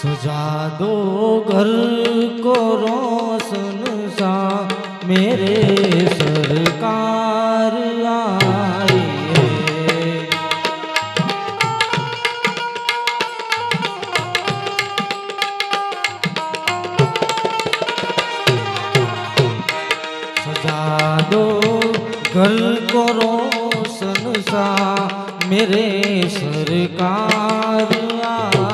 सजा दो घर को रोशन सा। मेरे सरकार आई सजा दो घर को रोशन सा। मेरे सरकार आए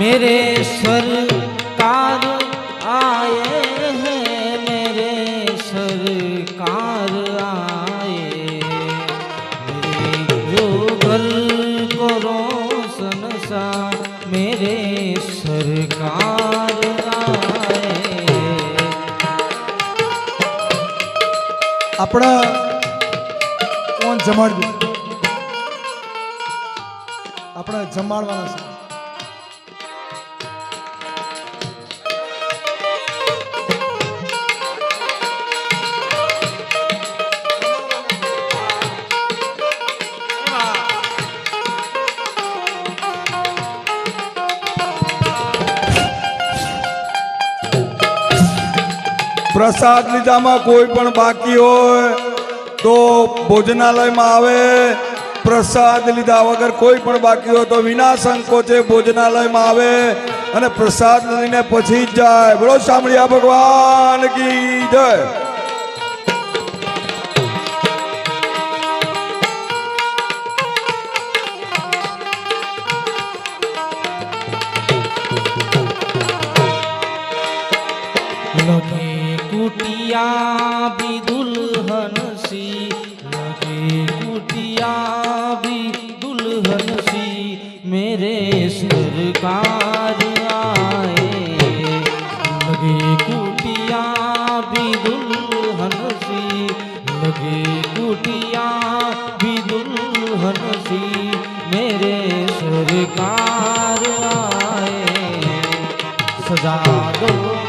मेरे सरकार आए हैं मेरे सरकार आए मेरे जो घर को रोशन सा मेरे सरकार आए આપણા કોણ જમાડવું આપણે જમાડવાના છે પ્રસાદ લીધામાં કોઈ પણ બાકી હોય તો ભોજનાલયમાં આવે. પ્રસાદ લીધા વગર કોઈ પણ બાકી હોય તો વિના સંકોચે ભોજનાલયમાં આવે અને પ્રસાદ લઈને પછી જ જાય. બોલો સાંભળ્યા ભગવાન કી જય. लगे कुटिया भी दुल्हन सी लगे कुटिया भी दुल्हन सी मेरे सरकार आए। लगे कुटिया भी दुल्हन सी लगे कुटिया भी दुल्हन सी मेरे सरकार आए। सजा दो।